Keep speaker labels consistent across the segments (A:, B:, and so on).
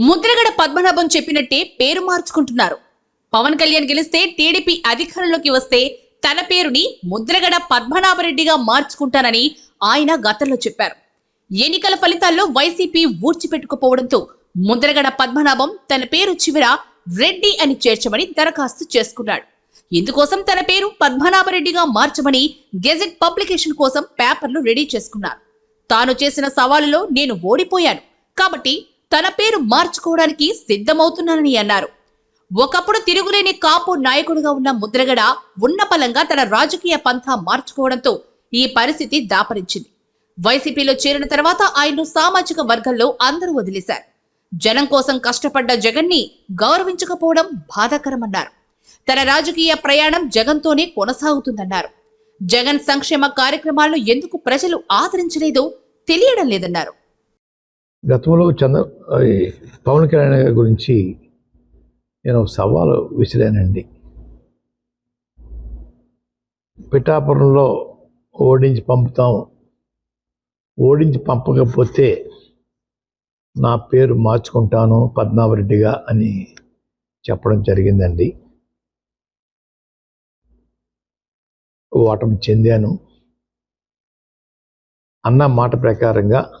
A: ముద్రగడ పద్మనాభం చెప్పినట్టే పేరు మార్చుకుంటున్నారు. పవన్ కళ్యాణ్ గెలిస్తే టీడీపీ అధికారంలోకి వస్తే తన పేరుని ముద్రగడ పద్మనాభరెడ్డిగా మార్చుకుంటానని ఆయన గతంలో చెప్పారు. ఎన్నికల ఫలితాల్లో వైసీపీ ఊడ్చిపెట్టుకుపోవడంతో ముద్రగడ పద్మనాభం తన పేరు చివర రెడ్డి అని చేర్చమని దరఖాస్తు చేసుకున్నాడు. ఇందుకోసం తన పేరు పద్మనాభరెడ్డిగా మార్చమని గెజెట్ పబ్లికేషన్ కోసం పేపర్లు రెడీ చేసుకున్నారు. తాను చేసిన సవాలులో నేను ఓడిపోయాను. కాబట్టి తన పేరు మార్చుకోవడానికి సిద్ధమవుతున్నానని అన్నారు. ఒకప్పుడు తిరుగులేని కాపు నాయకుడిగా ఉన్న ముద్రగడ ఉన్నపలంగా తన రాజకీయ పంథా మార్చుకోవడంతో ఈ పరిస్థితి దాపరించింది. వైసీపీలో చేరిన తర్వాత ఆయన్ను సామాజిక వర్గంలో అందరూ వదిలేశారు. జనం కోసం కష్టపడ్డ జగన్ని గౌరవించకపోవడం బాధాకరమన్నారు. తన రాజకీయ ప్రయాణం జగన్తోనే కొనసాగుతుందన్నారు. జగన్ సంక్షేమ కార్యక్రమాలను ఎందుకు ప్రజలు ఆదరించలేదో తెలియడం లేదన్నారు.
B: గతంలో చంద్ర పవన్ కళ్యాణ్ గారి గురించి నేను సవాలు విసిరానండి. పిఠాపురంలో ఓడించి పంపుతాం. ఓడించి పంపకపోతే నా పేరు మార్చుకుంటాను పద్మావరెడ్డిగా అని చెప్పడం జరిగిందండి. ఓటమి చెందాను. అన్న మాట ప్రకారంగా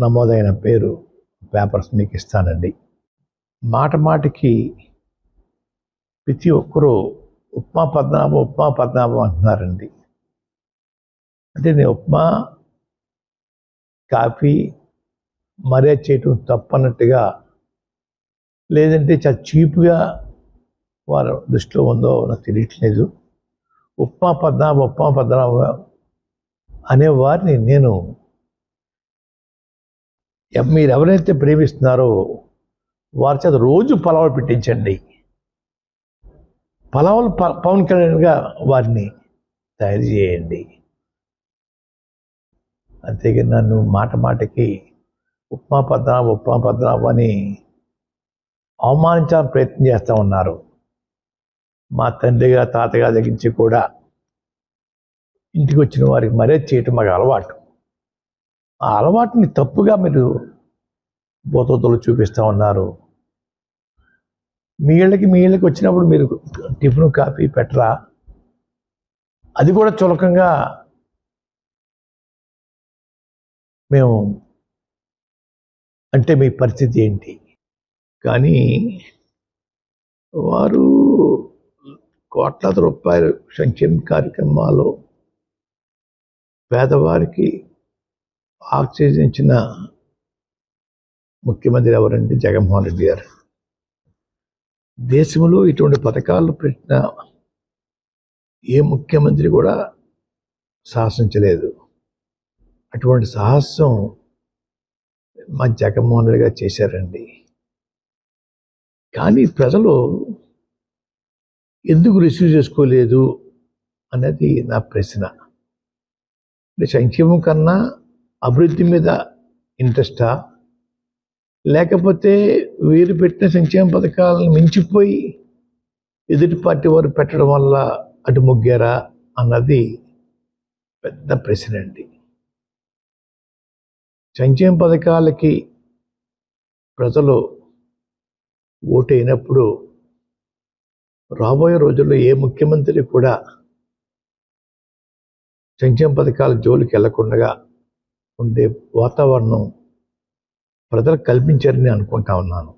B: నమోదైన పేరు పేపర్స్ మీకు ఇస్తానండి. మాట మాటికి ప్రతి ఒక్కరూ ఉప్మా పద్మనాభం ఉప్మా పద్మనాభం అంటున్నారండి. అంటే నేను ఉప్మా కాఫీ మరే చేయటం తప్పన్నట్టుగా లేదంటే చాలా చీప్గా వారు దృష్టిలో ఉందో నాకు తెలియట్లేదు. ఉప్మా పద్మనాభం ఉప్మా పద్మనాభం అనే వారిని నేను మీరు ఎవరైతే ప్రేమిస్తున్నారో వారి చేత రోజు పలావులు పెట్టించండి. పలావులు ప పవన్ కళ్యాణ్గా వారిని తయారు చేయండి. అంతేగా నన్ను మాట మాటకి ఉప్మా పద్మనాభ ఉప్మా పద్మనాభ అని అవమానించాలని ప్రయత్నం చేస్తూ ఉన్నారు. మా తండ్రిగా తాతగా దగ్గర నుంచి కూడా ఇంటికి వచ్చిన వారికి మర్యాద చేయటం మాకు అలవాటు. ఆ అలవాటుని తప్పుగా మీరు బోతోతలు చూపిస్తూ ఉన్నారు. మీ ఇళ్ళకి మీ ఇళ్ళకి వచ్చినప్పుడు మీరు టిఫిన్ కాఫీ పెట్టరా? అది కూడా చులకంగా మేము అంటే మీ పరిస్థితి ఏంటి? కానీ వారు కోట్లాది రూపాయలు సంక్షేమ కార్యక్రమాలు పేదవారికి ఆక్సిజించిన ముఖ్యమంత్రి ఎవరంటే జగన్మోహన్ రెడ్డి గారు. దేశంలో ఇటువంటి పథకాలు పెట్టిన ఏ ముఖ్యమంత్రి కూడా సాహసించలేదు. అటువంటి సాహసం మా జగన్మోహన్ రెడ్డి గారు చేశారండి. కానీ ప్రజలు ఎందుకు రిసీవ్ చేసుకోలేదు అనేది నా ప్రశ్న. సంక్షేమం కన్నా అభివృద్ధి మీద ఇంట్రెస్టా? లేకపోతే వీరు పెట్టిన సంక్షేమ పథకాలను మించిపోయి ఎదుటి పార్టీ వారు పెట్టడం వల్ల అటు మొగ్గారా అన్నది పెద్ద ప్రశ్న అండి. సంక్షేమ పథకాలకి ప్రజలు ఓటైనప్పుడు రాబోయే రోజుల్లో ఏ ముఖ్యమంత్రి కూడా సంక్షేమ పథకాల జోలికి వెళ్ళకుండా ఉండే వాతావరణం ప్రజలకు కల్పించారని అనుకుంటా ఉన్నాను.